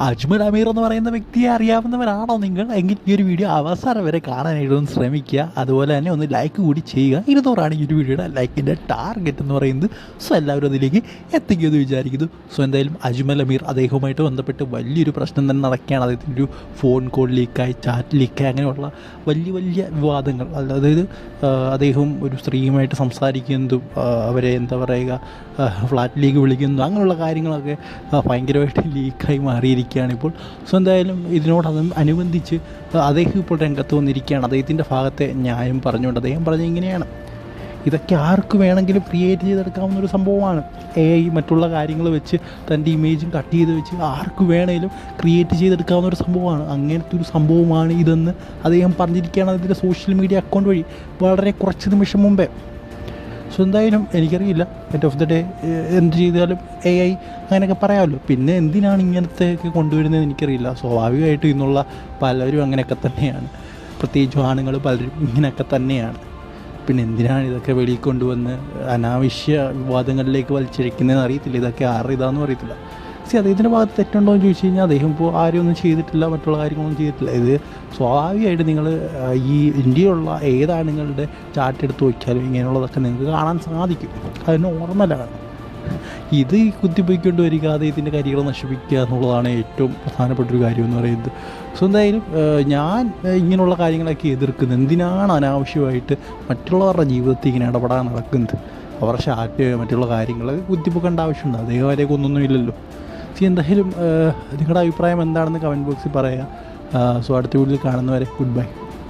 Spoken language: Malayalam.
അജ്മൽ അമീർ എന്ന് പറയുന്ന വ്യക്തിയെ അറിയാവുന്നവരാണോ നിങ്ങൾ? എങ്കിൽ ഈ ഒരു വീഡിയോ അവസാനം വരെ കാണാനായിട്ട് ഒന്ന് ശ്രമിക്കുക. അതുപോലെ തന്നെ ഒന്ന് ലൈക്ക് കൂടി ചെയ്യുക. ഇരുന്നൂറാണ് ഈ ഒരു വീഡിയോയുടെ ലൈക്കിന്റെ ടാർഗറ്റ് എന്ന് പറയുന്നത്. സോ എല്ലാവരും അതിലേക്ക് എത്തിക്കുമെന്ന് വിചാരിക്കുന്നു. സോ എന്തായാലും അജ്മൽ അമീർ അദ്ദേഹവുമായിട്ട് ബന്ധപ്പെട്ട് വലിയൊരു പ്രശ്നം തന്നെ നടക്കുകയാണ്. അദ്ദേഹത്തിന്റെ ഒരു ഫോൺ കോൾ ലീക്കായി ചാറ്റ് ലീക്കായി അങ്ങനെയുള്ള വലിയ വലിയ വിവാദങ്ങൾ. അതായത് അദ്ദേഹം ഒരു സ്ത്രീയുമായിട്ട് സംസാരിക്കുന്നതും അവരെ എന്താ പറയുക ഫ്ലാറ്റിലേക്ക് വിളിക്കുന്നു. അങ്ങനെയുള്ള കാര്യങ്ങളൊക്കെ ഭയങ്കരമായിട്ട് ലീക്കായി മാറിയിരിക്കുകയാണ് ഇപ്പോൾ സോ എന്തായാലും ഇതിനോട് അനുബന്ധിച്ച് അദ്ദേഹം ഇപ്പോൾ രംഗത്ത് വന്നിരിക്കുകയാണ്. അദ്ദേഹത്തിന്റെ ഭാഗത്തെ ന്യായം പറഞ്ഞുകൊണ്ട് അദ്ദേഹം പറഞ്ഞ ഇങ്ങനെയാണ്. ഇതൊക്കെ ആർക്ക് വേണമെങ്കിലും ക്രിയേറ്റ് ചെയ്തെടുക്കാവുന്ന ഒരു സംഭവമാണ്. എ ഐ മറ്റുള്ള കാര്യങ്ങൾ വെച്ച് തന്റെ ഇമേജും കട്ട് ചെയ്ത് വെച്ച് ആർക്ക് വേണമെങ്കിലും ക്രിയേറ്റ് ചെയ്തെടുക്കാവുന്ന ഒരു സംഭവമാണ്. അങ്ങനത്തെ ഒരു സംഭവമാണ് ഇതെന്ന് അദ്ദേഹം പറഞ്ഞിരിക്കുകയാണ് അതിന്റെ സോഷ്യൽ മീഡിയ അക്കൗണ്ട് വഴി. വളരെ കുറച്ച് നിമിഷം മുമ്പേ. സോ എന്തായാലും എനിക്കറിയില്ല. എന്റെ ഓഫ് ദ ഡേ എന്ത് ചെയ്താലും എ ഐ അങ്ങനെയൊക്കെ പറയാമല്ലോ. പിന്നെ എന്തിനാണ് ഇങ്ങനത്തെയൊക്കെ കൊണ്ടുവരുന്നത് എനിക്കറിയില്ല. സ്വാഭാവികമായിട്ടും ഇന്നുള്ള പലരും അങ്ങനെയൊക്കെ തന്നെയാണ്. പ്രത്യേകിച്ച് ആണുങ്ങൾ പലരും ഇങ്ങനെയൊക്കെ തന്നെയാണ്. പിന്നെ എന്തിനാണ് ഇതൊക്കെ വെളിയിൽ കൊണ്ടുവന്ന് അനാവശ്യ വിവാദങ്ങളിലേക്ക് വലിച്ചിഴക്കുന്നതെന്ന് അറിയത്തില്ല. ഇതൊക്കെ ആരുടെ ഇതാണെന്നും അറിയത്തില്ല. സി അദ്ദേഹത്തിന്റെ ഭാഗത്ത് തെറ്റുണ്ടോ എന്ന് ചോദിച്ചു കഴിഞ്ഞാൽ അദ്ദേഹം ഇപ്പോൾ ആരും ഒന്നും ചെയ്തിട്ടില്ല മറ്റുള്ള കാര്യങ്ങളൊന്നും ചെയ്തിട്ടില്ല. ഇത് സ്വാഭാവികമായിട്ട് നിങ്ങൾ ഈ ഇന്ത്യയിലുള്ള നിങ്ങളുടെ ചാർട്ട് എടുത്ത് വയ്ക്കാനും ഇങ്ങനെയുള്ളതൊക്കെ നിങ്ങൾക്ക് കാണാൻ സാധിക്കും. അത് കാണും ഇത് കുത്തിപ്പോയിക്കൊണ്ട് വരിക അദ്ദേഹത്തിന്റെ കരികൾ നശിപ്പിക്കുക എന്നുള്ളതാണ് ഏറ്റവും പ്രധാനപ്പെട്ട ഒരു കാര്യം എന്ന് പറയുന്നത്. സോ എന്തായാലും ഞാൻ ഇങ്ങനെയുള്ള കാര്യങ്ങളൊക്കെ എതിർക്കുന്നത് എന്തിനാണ് അനാവശ്യമായിട്ട് മറ്റുള്ളവരുടെ ജീവിതത്തിൽ ഇങ്ങനെ ഇടപെടാൻ നടക്കുന്നത്? അവരുടെ ഷാറ്റ് മറ്റുള്ള കാര്യങ്ങളൊക്കെ കുത്തിപ്പൊക്കേണ്ട ആവശ്യമുണ്ട്. അദ്ദേഹം വരെ കൊന്നൊന്നും ഇല്ലല്ലോ. സി എന്തായാലും നിങ്ങളുടെ അഭിപ്രായം എന്താണെന്ന് കമന്റ് ബോക്സിൽ പറയുക. സോ അടുത്ത വീഡിയോയിൽ കാണുന്നവരെ ഗുഡ് ബൈ.